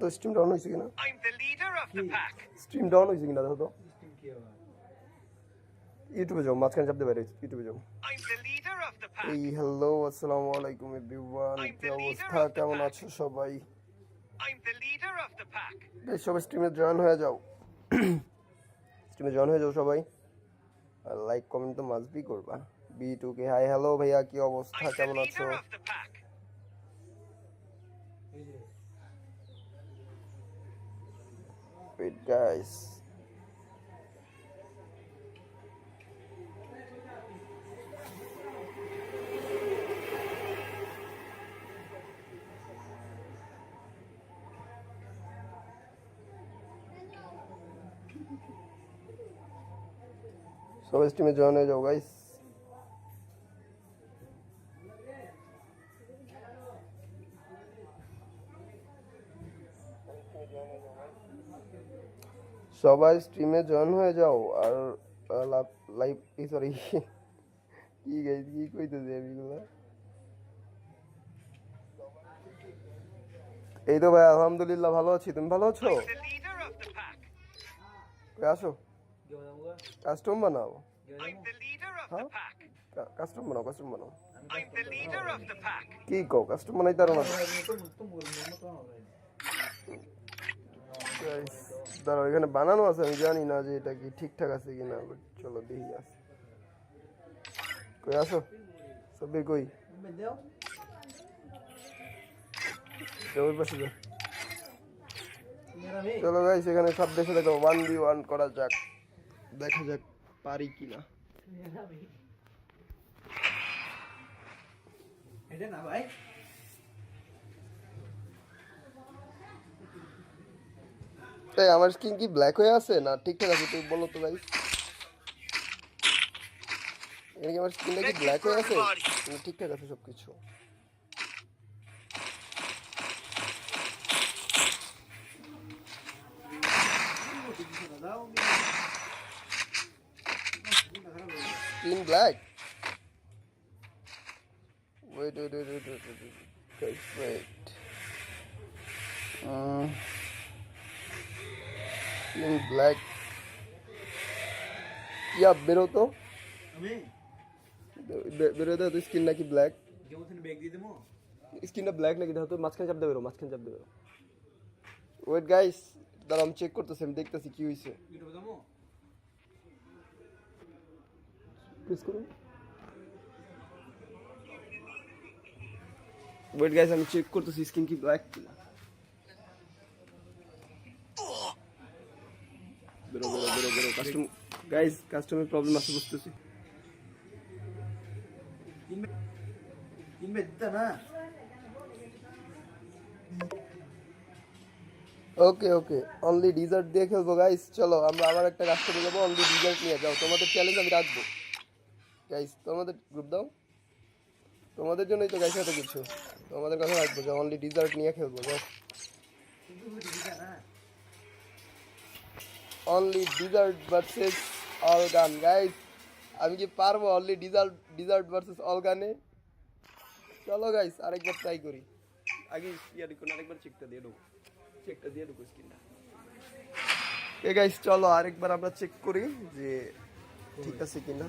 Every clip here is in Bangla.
তো স্ট্রিম ডাউন কিনা. স্ট্রিম ডাউন কিনা দেখো তো? ইউটিউবে যাও মাঝখানে চাপতে পারে ইউটিউবে যাও. এই হ্যালো আসসালামু আলাইকুম এভরিওয়ান কি অবস্থা? কেমন আছো সবাই. বেশ সবাই স্ট্রিমে জয়েন হয়ে যাও। স্ট্রিমে জয়েন হয়ে যাও সবাই। আর লাইক কমেন্ট তো মাস্টবি করবা। B two K hi hello ভাইয়া কি অবস্থা? কেমন আছো? it guys. So estimate join is jao guys. সবাই স্ট্রিমে জয়েন হয়ে যাও আর লাইভ সরি কি গাইস কি কইতেছি আমি এগুলা এই তো ভাই আলহামদুলিল্লাহ ভালো আছি তুমি ভালো আছো আসো কাস্টম বানাও. কাস্টম বানাও কাস্টম বানাও. কি কও কাস্টম বানাইতে পারো না এখানে বানানো আছে, আমি জানি না যে এটা কি ঠিকঠাক আছে কিনা, but চলো দেখি আছে কই আসো? সবে কই? ওই পাশে। চলো গাইস এখানে সব দেশে দেখো ওয়ান বি ওয়ান করা যাক, দেখা যাক পারি কিনা। এটা না ভাই? তাই আমার স্কিন কি ব্ল্যাক হয়ে আছে না ঠিকঠাক আছে তুমি বলো তো গাইস এখানে কি আমার স্কিনটা কি ব্ল্যাক হয়ে আছে না ঠিকঠাক আছে সব কিছু Skin black. Wait, wait, wait, wait, wait, wait, wait. Guys, wait. Uh, skin black. ইয়া বেরো তো। আমি? বে- বে- বেরো তো স্কিন নাকি ব্ল্যাক? স্কিনটা ব্ল্যাক নাকি? দেখো তো মাঝখানে চাপ দেবে মাঝখানে চাপ দেবে ওয়েট গাইস দাঁড়া আমি চেক করতেছি আমি দেখতেছি কি হয়েছে প্রেস করুন। ওয়েট গাইস আমি চেক করতেছি স্কিন কি ব্ল্যাক কিনা। বেরো বেরো বেরো বেরো কাস্টম গাইস কাস্টমের প্রবলেম আছে বুঝতেছি। ওকে ওকে অনলি ডিজার্ট দিয়ে খেলব গাইস চলো আমরা আবার একটা কাস্টমার নেব অনলি ডিজার্ট নিয়ে যাও তোমাদের চ্যালেঞ্জ আমি রাখব। গাইস তোমাদের গ্রুপ দাও। তোমাদের জন্যই তো গাইস এত কিছু। তোমাদের কথা রাখব যে অনলি ডিজার্ট নিয়ে খেলব যাও। Only desert versus all gun guys আমি কি পারব only desert desert versus all গানে চলো গাইস আরেকবার ট্রাই করি। আগে ইয়ার কোন আরেকবার চেকটা দিয়ে দেবো চেকটা দিয়ে দেবো স্ক্রিনটা এ গাইস চলো, আরেকবার আমরা চেক করি যে ঠিক আছে কিনা।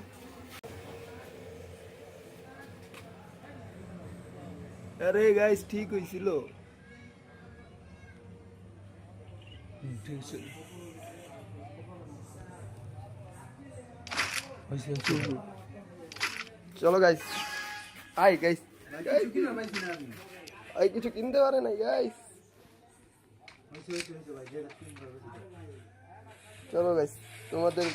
আরে গাইস ঠিক হয়েছিল। ঠিক আছে চলো গাইস আই গাইস আই কিছু কিনতে পারে না গাইস চলো গাইস তোমাদের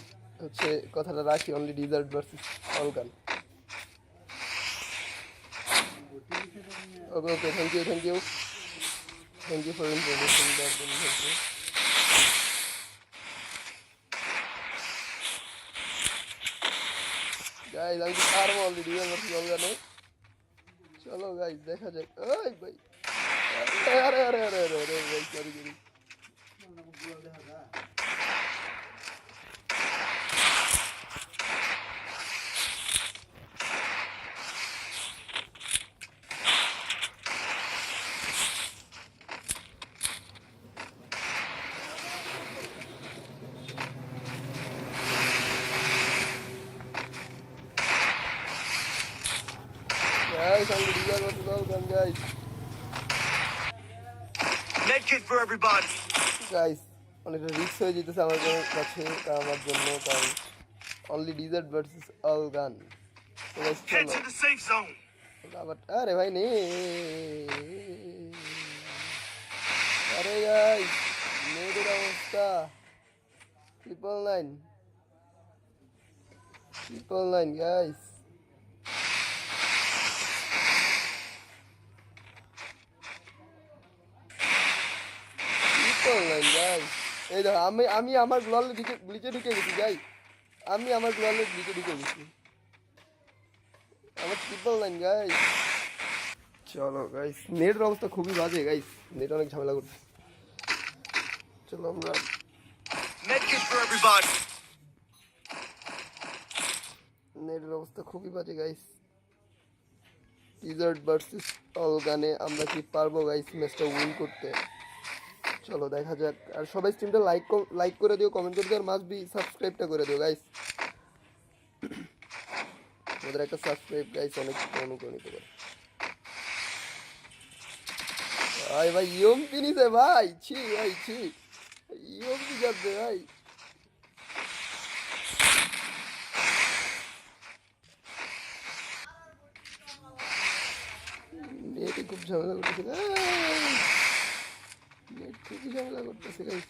হচ্ছে কথাটা রাখি only desert versus all gun okay okay thank you thank you thank you for information guys আমি পারব ডিজার্ট ভার্সেস অলগানে চলো গাইস দেখা যাক। ওই ভাই। আরে আরে আরে আরে আরে ভাই সরি সরি দেখা যায় guys only desert versus all gun guys Medkit for everybody. Guys অনেকটা রিস্ক হয়ে যেতেছে আমার কাছে আমার জন্য কারণ অনলি ডিজার্ট ভার্সেস অল গান আরে ভাই নে। আরে গাইস মেয়েদের অবস্থা। Triple nine triple nine guys nine guys এই দেখো আমি আমি আমার গ্লোয়ালের দিকে নিচে ঢুকে গেছি গাই আমি আমার গ্লোয়ালের ঢুকে গেছি। আমার ট্রিপল চলো গাইস নেটের অবস্থা খুবই বাজে গাইস নেট অনেক ঝামেলা করছে। চলো আমরা. নেটের অবস্থা খুবই বাজে গাইস ভার্সেস অল গানে আমরা কি পারব গাইস ম্যাচটা উইন করতে? চলো, দেখা যাক। আর সবাই স্ট্রিমটা লাইক লাইক করে দিও কমেন্ট করে দিও, আর মাস্ট বি সাবস্ক্রাইবটা করে দিও গাইস আমাদের একটা সাবস্ক্রাইব গাইস অনেক অনুপ্রাণিত করে। ভাই ভাই ইয়ম পিনিছে ভাই, ছি ভাই, ছি। ইয়ম কি যাচ্ছে ভাই? নেটে খুব ঝামেলা করতেছে নেট খুবই ঝামেলা করতেছে গাইস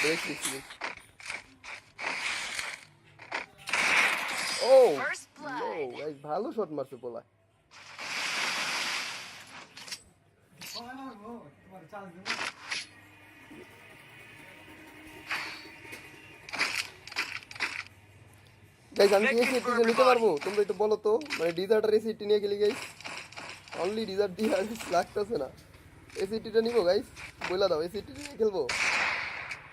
ব্রেক দিচ্ছি ও ভালো শট মারছে পোলা। আমি কি এসি নিতে পারব? তোমরা একটু বলো তো। মানে ডিজার্টার এসি টি নিয়ে খেলি গাইস অনলি ডিজার্ট দিয়ে লাগতেছে না। এসি টিটা নিবো গাইস বলে দাও এসি টি নিয়ে খেলব?